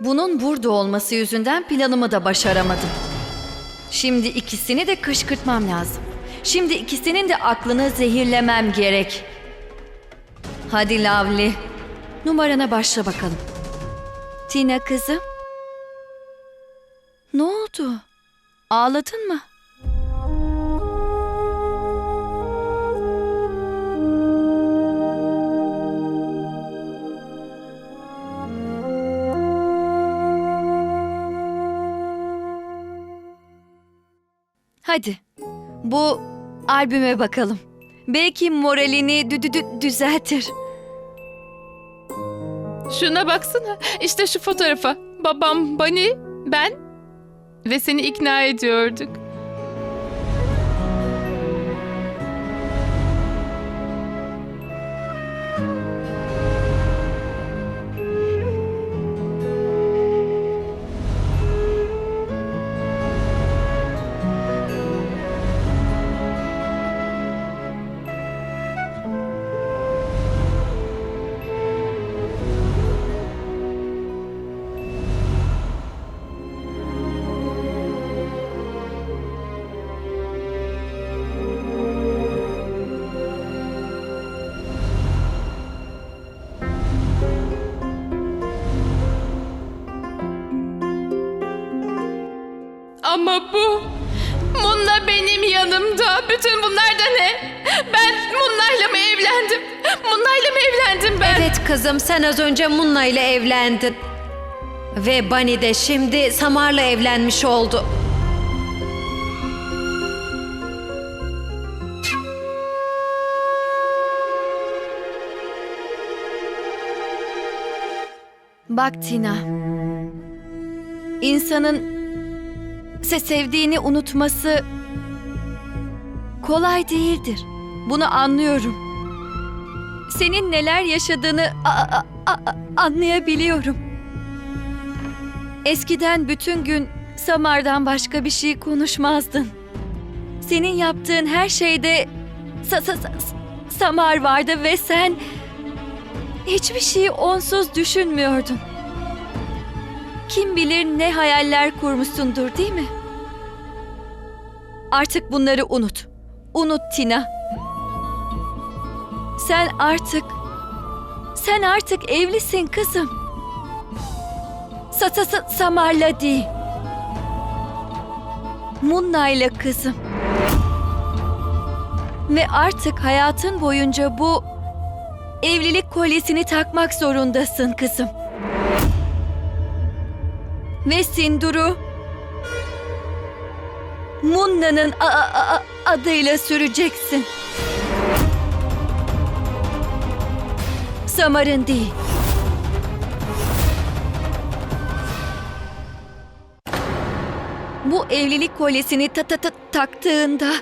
Bunun burada olması yüzünden planımı da başaramadım. Şimdi ikisini de kışkırtmam lazım. Şimdi ikisinin de aklını zehirlemem gerek. Hadi Lavli. Numarana başla bakalım. Tina kızım. Ne oldu? Ağladın mı? Hadi. Bu albüme bakalım. Belki moralini dü- dü- dü- düzeltir. Şuna baksana. İşte şu fotoğrafa. Babam, Bani, ben ve seni ikna ediyorduk. Ama bu Munna benim yanımda. Bütün bunlar da ne? Ben Munna'yla mı evlendim? Munna'yla mı evlendim ben? Evet kızım sen az önce Munna ile evlendin. Ve Bani de şimdi Samar'la evlenmiş oldu. Bak Tina. İnsanın se sevdiğini unutması kolay değildir. Bunu anlıyorum. Senin neler yaşadığını anlayabiliyorum. Eskiden bütün gün Samar'dan başka bir şey konuşmazdın. Senin yaptığın her şeyde sa- sa- sa- Samar vardı ve sen hiçbir şeyi onsuz düşünmüyordun. Kim bilir ne hayaller kurmuşsundur değil mi? Artık bunları unut. Unut Tina. Sen artık... Sen artık evlisin kızım. Sa sa sa Samar'la değil. Munna'yla kızım. Ve artık hayatın boyunca bu evlilik kolyesini takmak zorundasın kızım. Ve Sindur'u Munna'nın adıyla süreceksin. Samar'ın değil. Bu evlilik kolyesini ta ta ta taktığında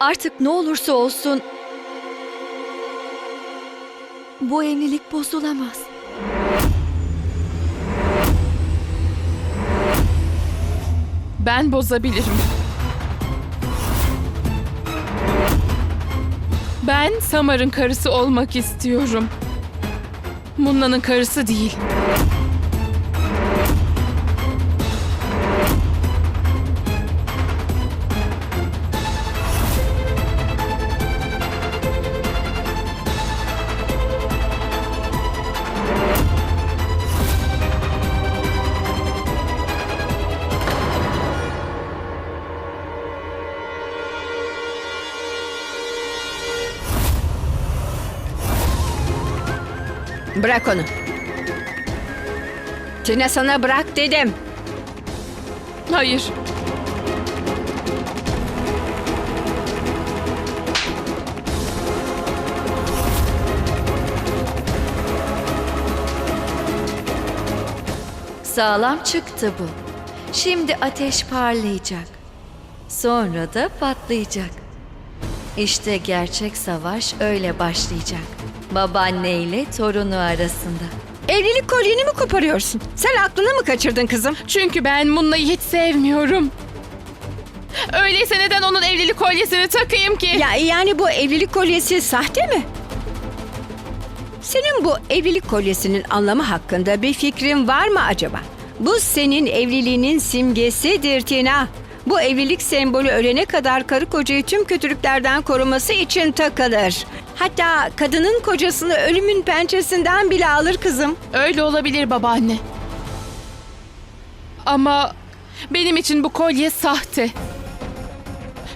artık ne olursa olsun bu evlilik bozulamaz. Ben bozabilirim. Ben Samar'ın karısı olmak istiyorum. Munna'nın karısı değil. Bırak onu. Tina sana bırak dedim. Hayır. Sağlam çıktı bu. Şimdi ateş parlayacak. Sonra da patlayacak. İşte gerçek savaş öyle başlayacak. Babaanne ile torunu arasında. Evlilik kolyeni mi koparıyorsun? Sen aklını mı kaçırdın kızım? Çünkü ben Munna'yı hiç sevmiyorum. Öyleyse neden onun evlilik kolyesini takayım ki? Ya yani bu evlilik kolyesi sahte mi? Senin bu evlilik kolyesinin anlamı hakkında bir fikrin var mı acaba? Bu senin evliliğinin simgesidir Tina. Bu evlilik sembolü ölene kadar karı kocayı tüm kötülüklerden koruması için takılır. Hatta kadının kocasını ölümün pençesinden bile alır kızım. Öyle olabilir babaanne. Ama benim için bu kolye sahte.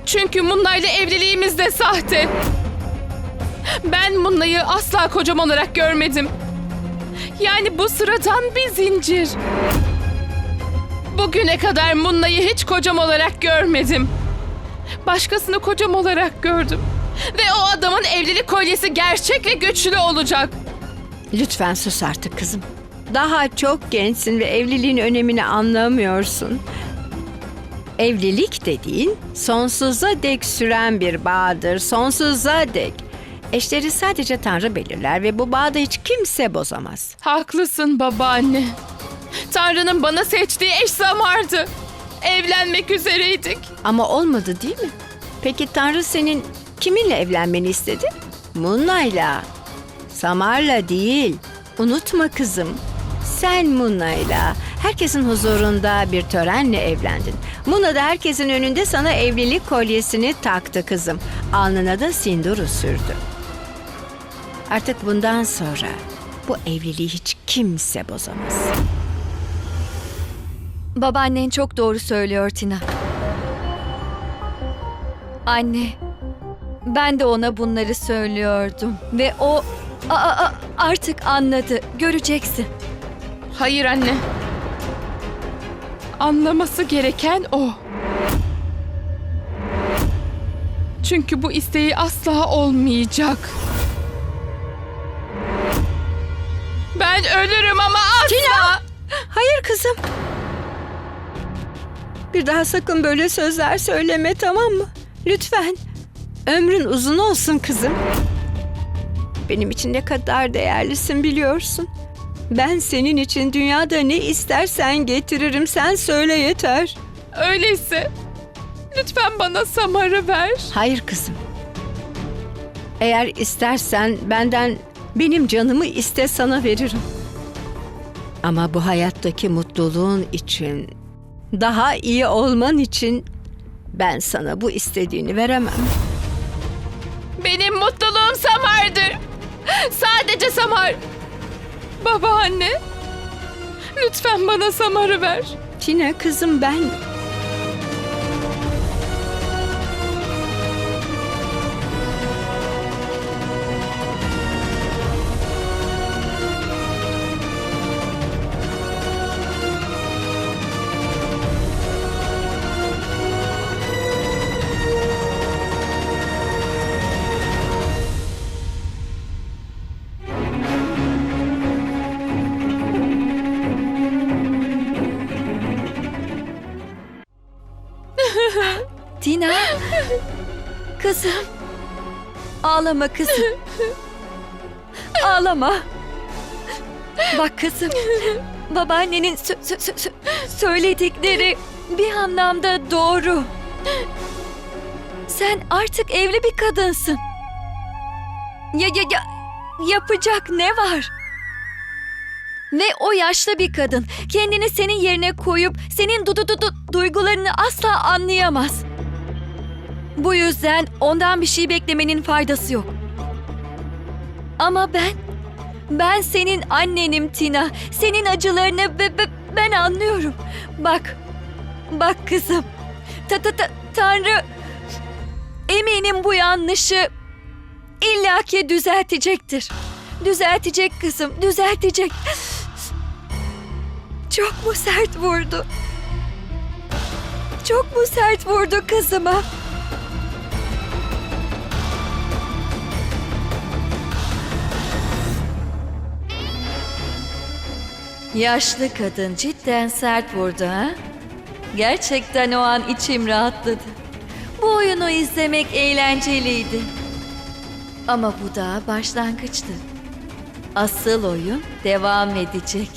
Çünkü Munna ile evliliğimiz de sahte. Ben Munna'yı asla kocam olarak görmedim. Yani bu sıradan bir zincir. Bugüne kadar Munna'yı hiç kocam olarak görmedim. Başkasını kocam olarak gördüm. Ve o adamın evlilik kolyesi gerçek ve güçlü olacak. Lütfen sus artık kızım. Daha çok gençsin ve evliliğin önemini anlamıyorsun. Evlilik dediğin sonsuza dek süren bir bağdır. Sonsuza dek. Eşleri sadece Tanrı belirler ve bu bağda hiç kimse bozamaz. Haklısın babaanne. Tanrı'nın bana seçtiği eş zamardı. Evlenmek üzereydik. Ama olmadı değil mi? Peki Tanrı senin kiminle evlenmeni istedi? Munna'yla. Samar'la değil. Unutma kızım. Sen Munna'yla herkesin huzurunda bir törenle evlendin. Munna da herkesin önünde sana evlilik kolyesini taktı kızım. Alnına da sinduru sürdü. Artık bundan sonra bu evliliği hiç kimse bozamaz. Babaannen çok doğru söylüyor Tina. Anne, ben de ona bunları söylüyordum ve o a- a- a- artık anladı. Göreceksin. Hayır anne. Anlaması gereken o. Çünkü bu isteği asla olmayacak. Ben ölürüm ama asla. Hayır kızım. Bir daha sakın böyle sözler söyleme tamam mı? Lütfen. Ömrün uzun olsun kızım. Benim için ne kadar değerlisin biliyorsun. Ben senin için dünyada ne istersen getiririm. Sen söyle yeter. Öyleyse lütfen bana Samar'ı ver. Hayır kızım. Eğer istersen benden benim canımı iste sana veririm. Ama bu hayattaki mutluluğun için, daha iyi olman için ben sana bu istediğini veremem. Benim mutluluğum Samar'dır. Sadece Samar. Babaanne. Lütfen bana Samar'ı ver. Tina kızım ben kızım. Ağlama kızım. Ağlama. Bak kızım, babaannenin sö- sö- sö- sö- söyledikleri bir anlamda doğru. Sen artık evli bir kadınsın. Ya ya ya yapacak ne var? Ve o yaşlı bir kadın kendini senin yerine koyup senin du du du du- duygularını asla anlayamaz. Bu yüzden ondan bir şey beklemenin faydası yok. Ama ben, ben senin annenim Tina. Senin acılarını be- be- ben anlıyorum. Bak, bak kızım. Ta ta ta Tanrı eminim bu yanlışı illaki düzeltecektir. Düzeltecek kızım, düzeltecek. Çok mu sert vurdu? Çok mu sert vurdu kızıma? Yaşlı kadın cidden sert vurdu ha? Gerçekten o an içim rahatladı. Bu oyunu izlemek eğlenceliydi. Ama bu da başlangıçtı. Asıl oyun devam edecek.